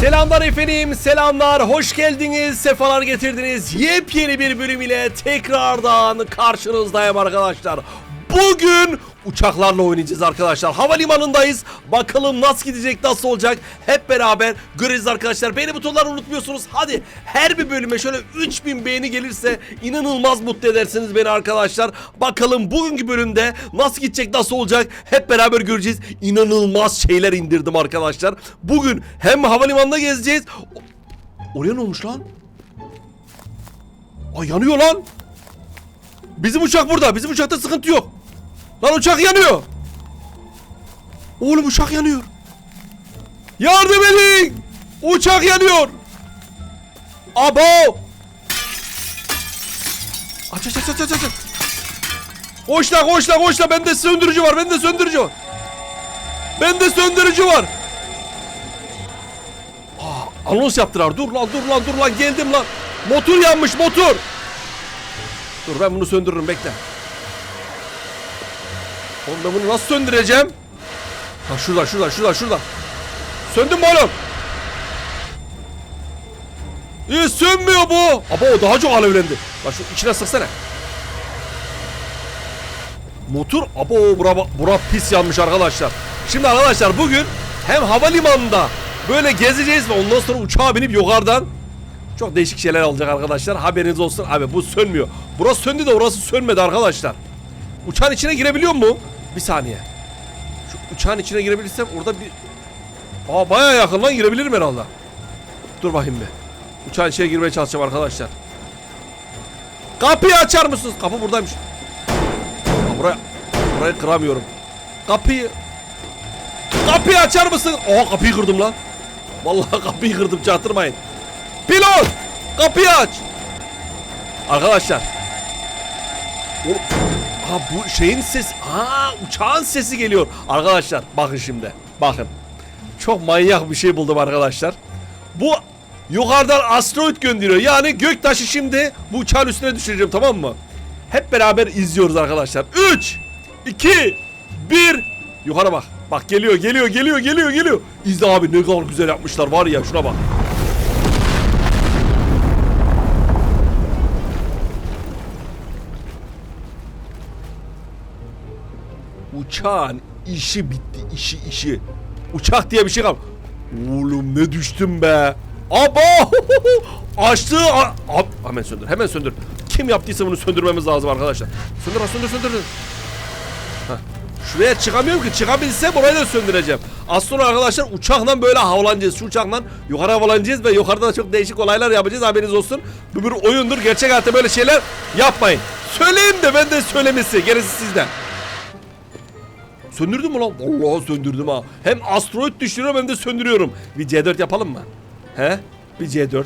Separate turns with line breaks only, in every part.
Selamlar efendim, selamlar, hoş geldiniz, sefalar getirdiniz. Yepyeni bir bölüm ile tekrardan karşınızdayım arkadaşlar. Bugün uçaklarla oynayacağız arkadaşlar. Havalimanındayız. Bakalım nasıl gidecek, nasıl olacak? Hep beraber göreceğiz arkadaşlar. Beğeni butonları unutmuyorsunuz. Hadi her bir bölüme şöyle 3000 beğeni gelirse inanılmaz mutlu edersiniz beni arkadaşlar. Bakalım bugünkü bölümde nasıl gidecek, nasıl olacak? Hep beraber göreceğiz. İnanılmaz şeyler indirdim arkadaşlar. Bugün hem havalimanında gezeceğiz. Oraya ne olmuş lan? Ay yanıyor lan. Bizim uçak burada. Bizim uçakta sıkıntı yok. Lan uçak yanıyor. Oğlum uçak yanıyor. Yardım edin. Uçak yanıyor. Abo. Aç aç aç aç aç aç. Koş la koş la koş la. Bende söndürücü var. Bende söndürücü var. Bende söndürücü var. Aa, anons yaptılar. Dur lan dur lan dur lan geldim lan. Motor yanmış motor. Dur ben bunu söndürürüm bekle. Oğlum ben bunu nasıl söndüreceğim? Ha şurada şurada şurada şurada. Söndü mü oğlum? İyi sönmüyor bu. Ama o daha çok alevlendi. Bak şu içine sıksana. Motor abo bura, bura pis yanmış arkadaşlar. Şimdi arkadaşlar bugün hem havalimanında böyle gezeceğiz ve ondan sonra uçağa binip yukarıdan çok değişik şeyler olacak arkadaşlar. Haberiniz olsun. Abi bu sönmüyor. Burası söndü de orası sönmedi arkadaşlar. Uçağın içine girebiliyor mu? Bir saniye. Şu uçağın içine girebilirsem orada bir... Aa baya yakın lan girebilirim herhalde. Dur bakayım bir. Uçağın içine girmeye çalışacağım arkadaşlar. Kapıyı açar mısınız? Kapı buradaymış. Aa, buraya, burayı kıramıyorum. Kapıyı... Kapıyı açar mısın? Aa kapıyı kırdım lan. Vallahi kapıyı kırdım çaktırmayın. Pilot! Kapıyı aç! Arkadaşlar. O, ha bu şeyin sesi. Ha uçağın sesi geliyor. Arkadaşlar bakın şimdi. Bakın. Çok manyak bir şey buldum arkadaşlar. Bu yukarıdan asteroid gönderiyor. Yani göktaşı şimdi bu uçağın üstüne düşüreceğim tamam mı? Hep beraber izliyoruz arkadaşlar. 3 2 1 Yukarı bak. Bak geliyor geliyor geliyor geliyor geliyor. İzle abi ne kadar güzel yapmışlar var ya şuna bak. Uçağın işi bitti işi işi. Uçak diye bir şey kal. Oğlum ne düştüm be. Aba! Açtı. Ab- hemen söndür. Hemen söndür. Kim yaptıysa bunu söndürmemiz lazım arkadaşlar. Söndür söndür söndür. Heh. Şuraya çıkamıyorum ki. Çıkabilsem orayı da söndüreceğim. Az sonra arkadaşlar uçakla böyle havalanacağız. Şu uçakla yukarı havalanacağız ve yukarıda da çok değişik olaylar yapacağız. Haberiniz olsun. Bu bir oyundur. Gerçek hayatta böyle şeyler yapmayın. Söyleyeyim de ben de söylemesi. Gerisi sizden. Söndürdün mü lan? Vallahi söndürdüm ha. Hem asteroid düşürüyorum hem de söndürüyorum. Bir C4 yapalım mı? He? Bir C4.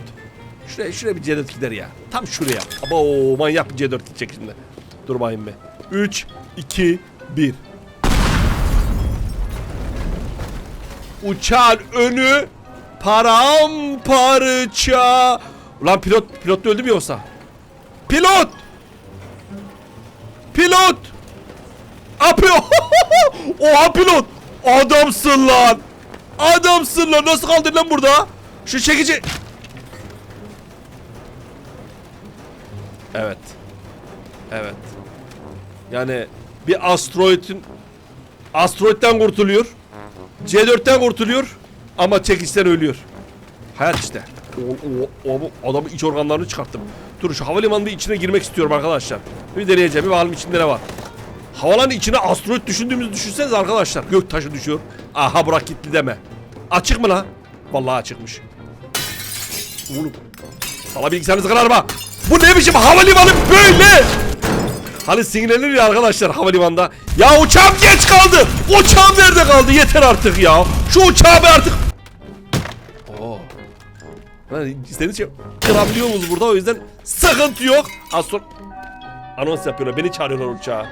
Şuraya, şuraya bir C4 gider ya. Tam şuraya. Ama o manyak bir C4 gidecek şimdi. Dur be. 3, 2, 1. Uçağın önü paramparça. Ulan pilot, pilot da öldü mü yoksa? Pilot! Pilot! Yapıyor. Oha pilot. Adamsın lan. Adamsın lan. Nasıl kaldın lan burada? Şu çekici. Evet. Evet. Yani bir asteroidin asteroidden kurtuluyor. C4'ten kurtuluyor ama çekişten ölüyor. Hayat işte. O, o, o, adamın iç organlarını çıkarttım. Dur şu havalimanının içine girmek istiyorum arkadaşlar. Bir deneyeceğim. Bir bakalım içinde ne var. Havaların içine asteroid düşündüğümüzü düşünseniz arkadaşlar. Gök taşı düşüyor. Aha bırak gitti deme. Açık mı lan? Vallahi açıkmış. Oğlum. Sala bilgisayarınızı kırarım ha. Bu ne biçim havalimanı böyle? Hani sinirlenir ya arkadaşlar havalimanında. Ya uçağım geç kaldı. Uçağım nerede kaldı? Yeter artık ya. Şu uçağı bir artık. Oo. Ben istediğiniz şey kırabiliyor muyuz burada? O yüzden sıkıntı yok. Az anons yapıyorlar. Beni çağırıyorlar uçağa.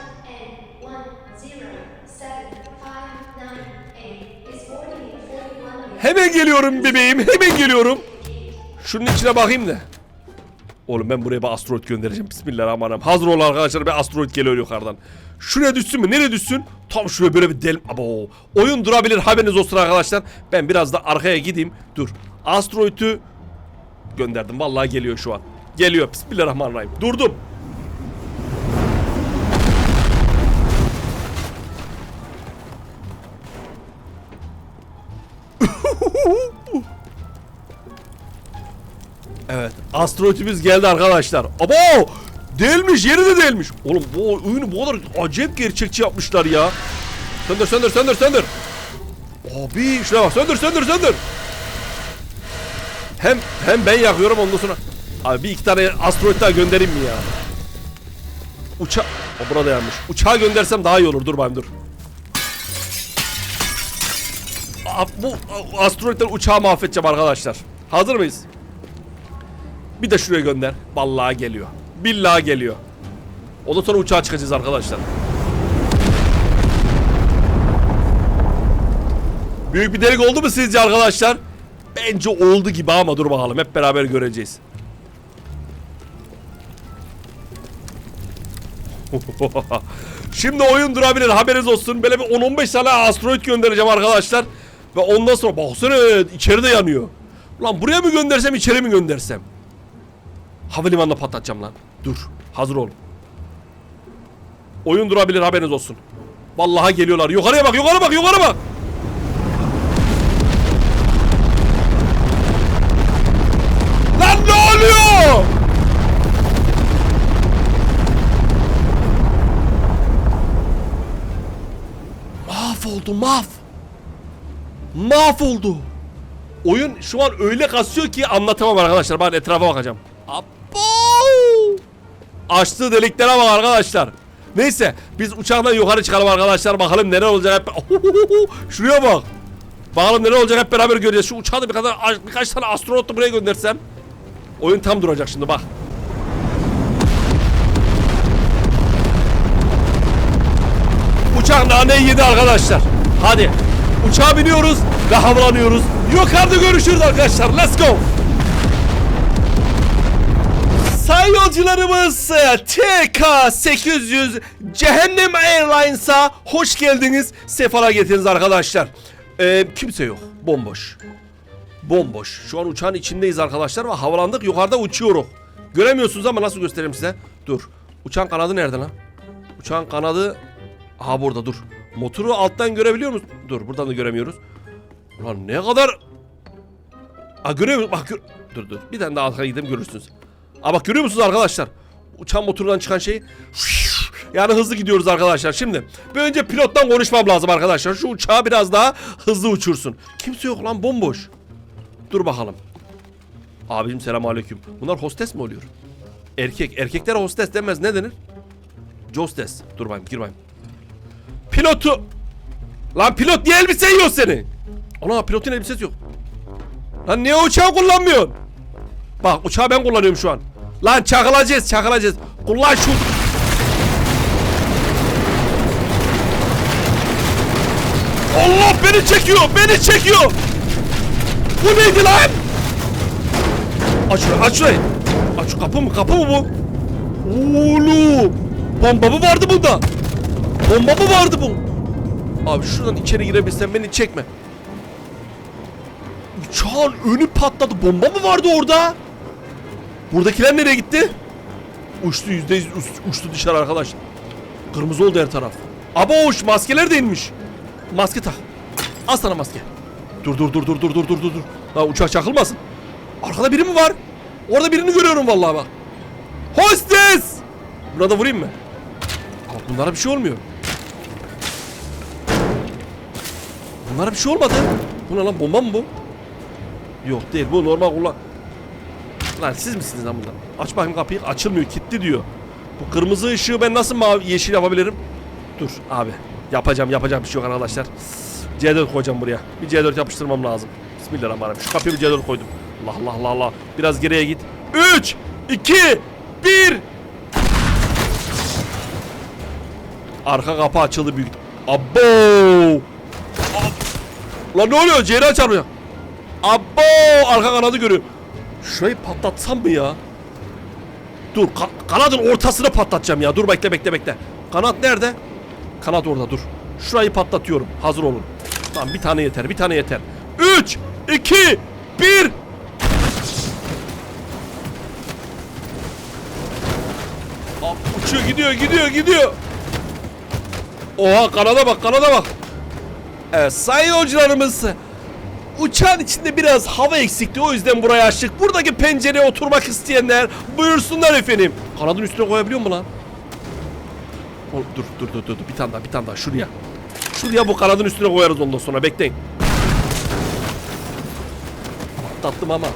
Hemen geliyorum bebeğim. Hemen geliyorum. Şunun içine bakayım da. Oğlum ben buraya bir asteroid göndereceğim. Bismillahirrahmanirrahim. Hazır olun arkadaşlar bir asteroid geliyor yukarıdan. Şuraya düşsün mü? Nereye düşsün? Tam şuraya böyle bir del... Abo. Oyun durabilir haberiniz olsun arkadaşlar. Ben biraz da arkaya gideyim. Dur. Asteroid'ü gönderdim. Vallahi geliyor şu an. Geliyor. Bismillahirrahmanirrahim. Durdum. Evet. Asteroidimiz geldi arkadaşlar. Abo! Değilmiş, yeri de değilmiş. Oğlum bu oyunu bu kadar acayip gerçekçi yapmışlar ya. Söndür, söndür, söndür, söndür. Abi şuna bak, söndür, söndür, söndür. Hem hem ben yakıyorum ondan sonra. Abi bir iki tane asteroid daha göndereyim mi ya? Uça... O burada yanmış. Uçağı göndersem daha iyi olur. Dur bakayım dur. Aa, bu asteroidler uçağı mahvedeceğim arkadaşlar. Hazır mıyız? Bir de şuraya gönder. Vallahi geliyor. Billahi geliyor. Ondan sonra uçağa çıkacağız arkadaşlar. Büyük bir delik oldu mu sizce arkadaşlar? Bence oldu gibi ama dur bakalım hep beraber göreceğiz. Şimdi oyun durabilir haberiniz olsun. Böyle bir 10-15 tane asteroid göndereceğim arkadaşlar. Ve ondan sonra baksana içeride yanıyor. Ulan buraya mı göndersem içeri mi göndersem? Havalimanına patlatacağım lan. Dur. Hazır ol. Oyun durabilir haberiniz olsun. Vallahi geliyorlar. Yukarıya bak, yukarı bak, yukarı bak. Lan ne oluyor? Mahvoldu, mahv. Mahvoldu. Oyun şu an öyle kasıyor ki anlatamam arkadaşlar. Ben etrafa bakacağım. Abo! Açtığı deliklere bak arkadaşlar. Neyse biz uçaktan yukarı çıkalım arkadaşlar. Bakalım neler olacak hep. Şuraya bak. Bakalım neler olacak hep beraber göreceğiz. Şu uçağı da bir kadar birkaç tane astronot da buraya göndersem. Oyun tam duracak şimdi bak. Uçak naneyi yedi arkadaşlar. Hadi. Uçağa biniyoruz ve havalanıyoruz. Yukarıda görüşürüz arkadaşlar. Let's go. Sayın yolcularımız TK800 Cehennem Airlines'a hoş geldiniz. Sefara getirdiniz arkadaşlar. Ee, kimse yok. Bomboş. Bomboş. Şu an uçağın içindeyiz arkadaşlar ve havalandık. Yukarıda uçuyoruz. Göremiyorsunuz ama nasıl göstereyim size? Dur. Uçağın kanadı nerede lan? Uçağın kanadı... Aha burada dur. Motoru alttan görebiliyor musun? Dur buradan da göremiyoruz. Ulan ne kadar... Aa görüyor musun? Bak gör... Dur dur. Bir tane daha arkaya gidelim görürsünüz. Aa bak görüyor musunuz arkadaşlar? Uçağın motorundan çıkan şeyi. Yani hızlı gidiyoruz arkadaşlar. Şimdi bir önce pilottan konuşmam lazım arkadaşlar. Şu uçağı biraz daha hızlı uçursun. Kimse yok lan bomboş. Dur bakalım. Abim selam aleyküm. Bunlar hostes mi oluyor? Erkek. Erkeklere hostes denmez. Ne denir? Jostes. Dur bakayım gir. Pilotu. Lan pilot niye elbise yiyor seni? Ana pilotun elbisesi yok. Lan niye uçağı kullanmıyorsun? Bak uçağı ben kullanıyorum şu an. Lan çakılacağız çakılacağız. Kullan şu. Allah beni çekiyor beni çekiyor. Bu neydi lan? Aç şurayı aç şurayı. Aç şu kapı mı kapı mı bu? Oğlum. Bomba mı vardı bunda? Bomba mı vardı bu? Abi şuradan içeri girebilsem beni çekme. Uçağın önü patladı. Bomba mı vardı orada? Buradakiler nereye gitti? Uçtu yüzde yüz uç- uçtu dışarı arkadaş. Kırmızı oldu her taraf. Aboş maskeler de inmiş. Maske tak. Al sana maske. Dur dur dur dur dur dur dur dur. Lan uçak çakılmasın. Arkada biri mi var? Orada birini görüyorum vallahi bak. Hostes! Buna da vurayım mı? Ama bunlara bir şey olmuyor. Bunlara bir şey olmadı. Bu ne lan bomba mı bu? Yok değil bu normal kullan. Lan siz misiniz lan bunlar? Aç bakayım kapıyı açılmıyor kilitli diyor. Bu kırmızı ışığı ben nasıl mavi yeşil yapabilirim? Dur abi yapacağım yapacağım bir şey yok arkadaşlar. C4 koyacağım buraya. Bir C4 yapıştırmam lazım. Bismillahirrahmanirrahim. Şu kapıya bir C4 koydum. Allah Allah Allah Allah. Biraz geriye git. 3 2 1 Arka kapı açıldı büyük. Abo! Ab- Lan ne oluyor? Ceyran çarpıyor. Abo! Arka kanadı görüyor. Şurayı patlatsam mı ya? Dur ka- kanadın ortasını patlatacağım ya. Dur bekle bekle bekle. Kanat nerede? Kanat orada dur. Şurayı patlatıyorum. Hazır olun. Tamam bir tane yeter bir tane yeter. 3, 2, 1. Aa, Uçuyor gidiyor gidiyor gidiyor. Oha kanada bak kanada bak. Evet sayın yolcularımız Uçağın içinde biraz hava eksikti o yüzden burayı açtık. Buradaki pencereye oturmak isteyenler buyursunlar efendim. Kanadın üstüne koyabiliyor mu lan? O, dur dur dur dur bir tane daha bir tane daha şuraya. Şuraya bu kanadın üstüne koyarız ondan sonra bekleyin. Tatlım ama.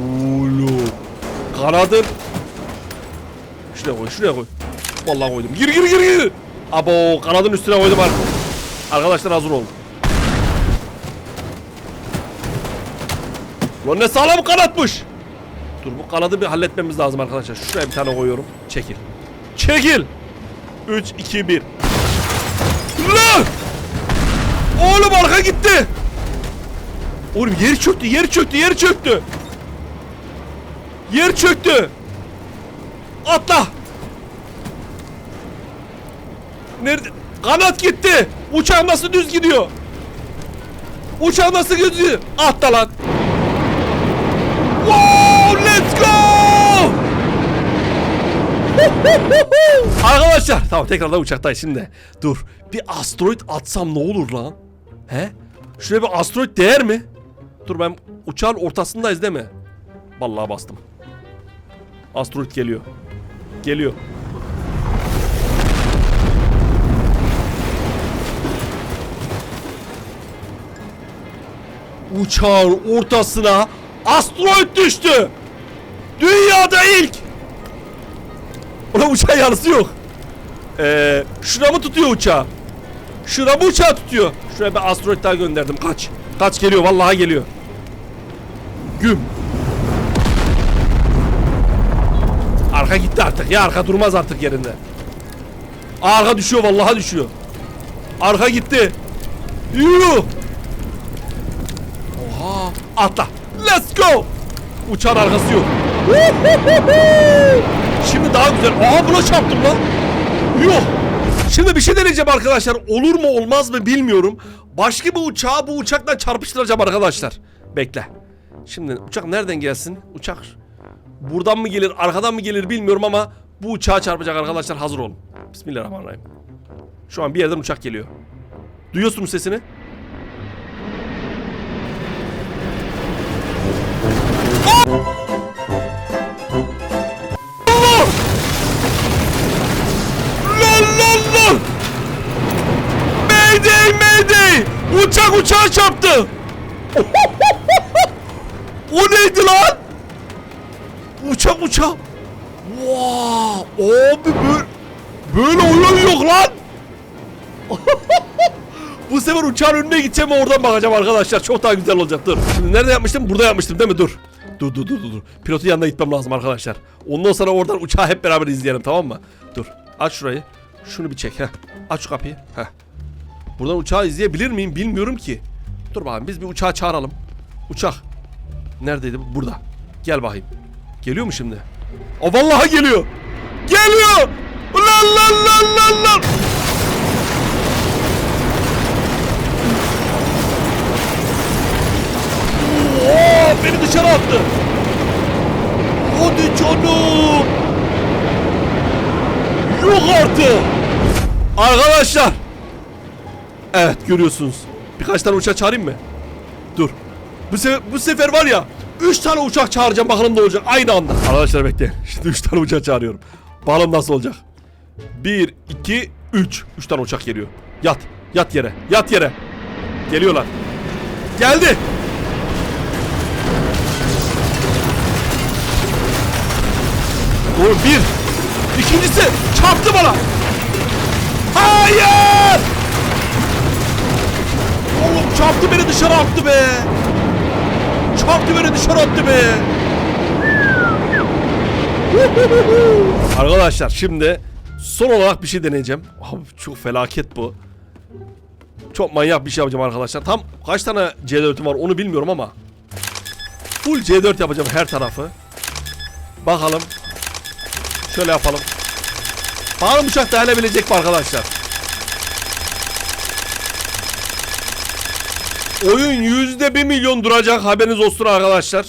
Oğlum. Kanadın. Şuraya koy şuraya koy. Vallahi koydum. Gir gir gir gir. Abo kanadın üstüne koydum artık. Arkadaşlar hazır olun. Lan ne sağlam kanatmış. Dur bu kanadı bir halletmemiz lazım arkadaşlar. Şuraya bir tane koyuyorum. Çekil. Çekil. 3 2 1. Lan! Oğlum arka gitti. Oğlum yer çöktü, yer çöktü, yer çöktü. Yer çöktü. Atla. Nerede? Kanat gitti. Uçağın nasıl düz gidiyor? Uçağın nasıl gidiyor? Atla lan. Wow, let's go! Arkadaşlar tamam tekrardan uçaktayız şimdi. Dur bir asteroid atsam ne olur lan? He? Şuraya bir asteroid değer mi? Dur ben uçağın ortasındayız değil mi? Vallahi bastım. Asteroid geliyor. Geliyor. Uçağın ortasına asteroid düştü. Dünyada ilk. Ulan uçağın yarısı yok. Ee, şura mı tutuyor uçağı? Şura mı uçağı tutuyor? Şuraya bir asteroid daha gönderdim. Kaç. Kaç geliyor vallahi geliyor. Güm. Arka gitti artık ya arka durmaz artık yerinde. Arka düşüyor vallahi düşüyor. Arka gitti. Yuh. Oha. Atla. Let's go. Uçağın arkası yok. Şimdi daha güzel. Aa buna çarptım lan. Yok. Şimdi bir şey deneyeceğim arkadaşlar. Olur mu olmaz mı bilmiyorum. Başka bir uçağı bu uçakla çarpıştıracağım arkadaşlar. Bekle. Şimdi uçak nereden gelsin? Uçak buradan mı gelir, arkadan mı gelir bilmiyorum ama bu uçağa çarpacak arkadaşlar. Hazır olun. Bismillahirrahmanirrahim. Şu an bir yerden uçak geliyor. Duyuyorsunuz sesini? Allah! Mayday mayday! Uçak uçağa çarptı! o neydi lan? Uçak uçak! Wow! Abi böyle, böyle oyun yok lan! Bu sefer uçağın önüne gideceğim ve oradan bakacağım arkadaşlar. Çok daha güzel olacak. Dur. Şimdi nerede yapmıştım? Burada yapmıştım değil mi? Dur. Dur dur dur dur. Pilotun yanına gitmem lazım arkadaşlar. Ondan sonra oradan uçağı hep beraber izleyelim tamam mı? Dur. Aç şurayı. Şunu bir çek. Heh. Aç şu kapıyı. Heh. Buradan uçağı izleyebilir miyim bilmiyorum ki. Dur bakayım biz bir uçağı çağıralım. Uçak. Neredeydi bu? Burada. Gel bakayım. Geliyor mu şimdi? O vallahi geliyor. Geliyor. Lan lan lan lan lan. Beni dışarı attı. Hadi canım. Yok artık. Arkadaşlar. Evet görüyorsunuz. Birkaç tane uçak çağırayım mı? Dur. Bu sefer, bu sefer var ya 3 tane uçak çağıracağım bakalım ne olacak aynı anda. Arkadaşlar bekleyin. Şimdi 3 tane uçak çağırıyorum. Bakalım nasıl olacak. 1 2 3. 3 tane uçak geliyor. Yat. Yat yere. Yat yere. Geliyorlar. Geldi. Doğru bir. İkincisi çarptı bana. Hayır. Oğlum çarptı beni dışarı attı be. Çarptı beni dışarı attı be. Arkadaşlar şimdi son olarak bir şey deneyeceğim. Abi çok felaket bu. Çok manyak bir şey yapacağım arkadaşlar. Tam kaç tane C4'üm var onu bilmiyorum ama. Full C4 yapacağım her tarafı. Bakalım. Şöyle yapalım. Bakalım uçak dayanabilecek mi arkadaşlar? Oyun yüzde bir milyon duracak haberiniz olsun arkadaşlar.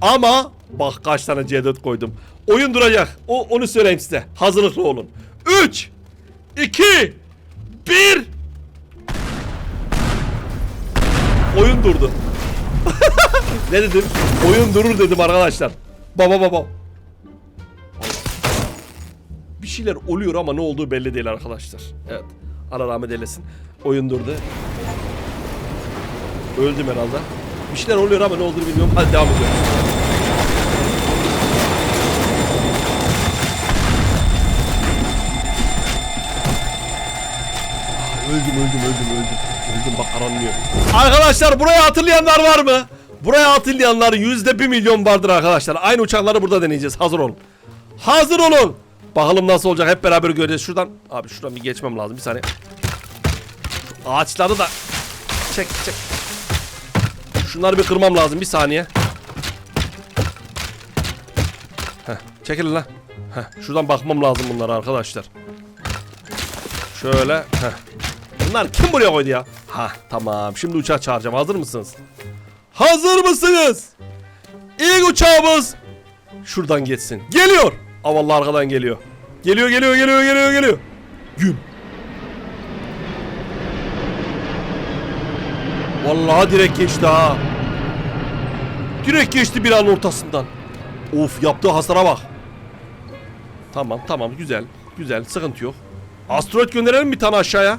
Ama bak kaç tane C4 koydum. Oyun duracak. O onu söyleyeyim size. Hazırlıklı olun. 3 2 1 Oyun durdu. ne dedim? Oyun durur dedim arkadaşlar. Baba baba. Bir şeyler oluyor ama ne olduğu belli değil arkadaşlar. Evet. Allah rahmet eylesin. Oyun durdu. Öldüm herhalde. Bir şeyler oluyor ama ne olduğunu bilmiyorum. Hadi devam ediyoruz. Öldüm öldüm öldüm öldüm. Öldüm bak aranmıyor. Arkadaşlar buraya hatırlayanlar var mı? Buraya hatırlayanlar yüzde bir milyon vardır arkadaşlar. Aynı uçakları burada deneyeceğiz. Hazır olun. Hazır olun. Bakalım nasıl olacak hep beraber göreceğiz. Şuradan abi şuradan bir geçmem lazım bir saniye. Ağaçları da çek çek. Şunları bir kırmam lazım bir saniye. Heh, çekilin lan. Heh, şuradan bakmam lazım bunlara arkadaşlar. Şöyle. Heh. Bunlar kim buraya koydu ya? Ha tamam. Şimdi uçağı çağıracağım. Hazır mısınız? Hazır mısınız? İlk uçağımız şuradan geçsin. Geliyor. Aa vallahi arkadan geliyor. Geliyor geliyor geliyor geliyor geliyor. Güm. Vallahi direkt geçti ha. Direkt geçti bir an ortasından. Of yaptığı hasara bak. Tamam tamam güzel. Güzel sıkıntı yok. Asteroid gönderelim bir tane aşağıya.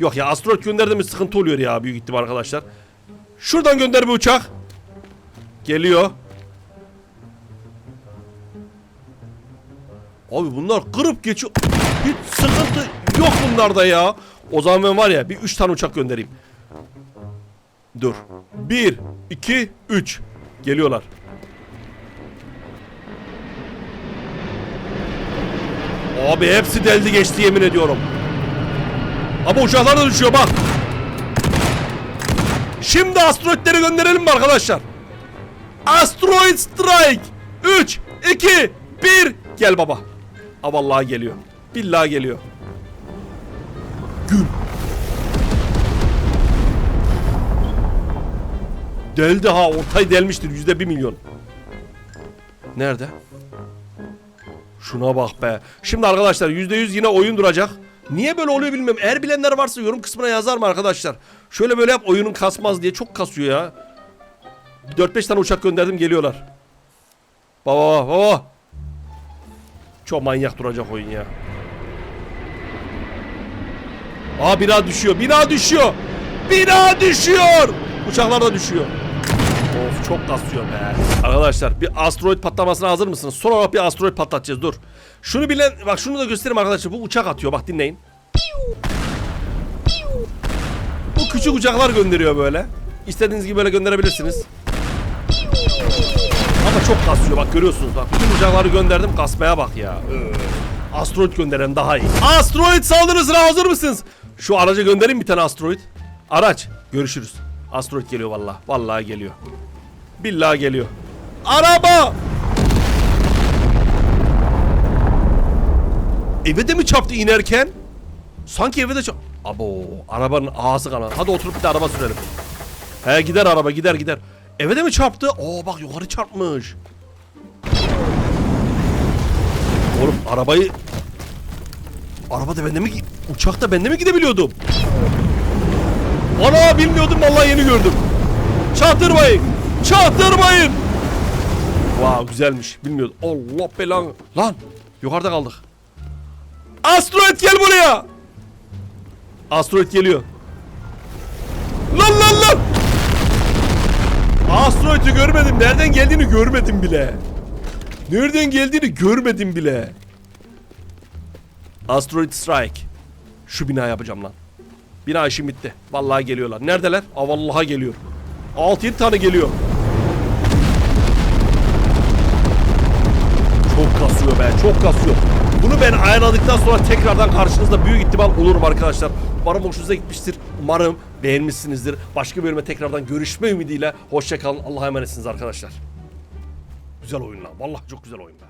Yok ya asteroid gönderdiğimiz sıkıntı oluyor ya büyük ihtimal arkadaşlar. Şuradan gönder bir uçak. Geliyor. Abi bunlar kırıp geçiyor. Hiç sıkıntı yok bunlarda ya. O zaman ben var ya bir 3 tane uçak göndereyim. Dur. 1, 2, 3. Geliyorlar. Abi hepsi deldi geçti yemin ediyorum. Ama uçaklar da düşüyor bak. Şimdi asteroidleri gönderelim mi arkadaşlar? Asteroid Strike. 3, 2, 1. Gel baba. Aa vallahi geliyor. Billahi geliyor. Gül. Deldi ha ortayı delmiştir yüzde bir milyon. Nerede? Şuna bak be. Şimdi arkadaşlar yüzde yüz yine oyun duracak. Niye böyle oluyor bilmiyorum. Eğer bilenler varsa yorum kısmına yazar mı arkadaşlar? Şöyle böyle yap oyunun kasmaz diye çok kasıyor ya. 4-5 tane uçak gönderdim geliyorlar. Baba baba. Çok manyak duracak oyun ya. Aa bina düşüyor. Bina düşüyor. Bina düşüyor. Uçaklar da düşüyor. Of çok kasıyor be. Arkadaşlar bir asteroid patlamasına hazır mısınız? Son olarak bir asteroid patlatacağız dur. Şunu bilen bak şunu da göstereyim arkadaşlar. Bu uçak atıyor bak dinleyin. Bu küçük uçaklar gönderiyor böyle. İstediğiniz gibi böyle gönderebilirsiniz. Ama çok kasıyor bak görüyorsunuz bak. Bütün uçakları gönderdim kasmaya bak ya. Asteroid gönderen daha iyi. Asteroid saldırısına hazır mısınız? Şu araca gönderin bir tane asteroid. Araç görüşürüz. Asteroid geliyor vallahi. Vallahi geliyor. Billahi geliyor. Araba! Eve de mi çarptı inerken? Sanki eve de çarptı. Abo arabanın ağzı kanalı. Hadi oturup bir de araba sürelim. He gider araba gider gider. Eve de mi çarptı? Oo bak yukarı çarpmış. Oğlum arabayı... Araba da bende mi... Uçak da bende mi gidebiliyordum? Ana bilmiyordum vallahi yeni gördüm. Çaktırmayın. Çaktırmayın. Wow güzelmiş. Bilmiyordum. Allah belanı. Lan yukarıda kaldık. Asteroid gel buraya. Asteroid geliyor. Lan lan lan. Asteroid'i görmedim. Nereden geldiğini görmedim bile. Nereden geldiğini görmedim bile. Asteroid Strike. Şu bina yapacağım lan. Bina işim bitti. Vallahi geliyorlar. Neredeler? Aa vallahi geliyor. 6-7 tane geliyor. Çok kasıyor be. Çok kasıyor. Bunu ben ayarladıktan sonra tekrardan karşınızda büyük ihtimal olurum arkadaşlar. Umarım hoşunuza gitmiştir. Umarım beğenmişsinizdir. Başka bölüme tekrardan görüşme ümidiyle. Hoşçakalın. Allah'a emanetsiniz arkadaşlar. güzel oyun lan. Vallahi çok güzel oyun lan.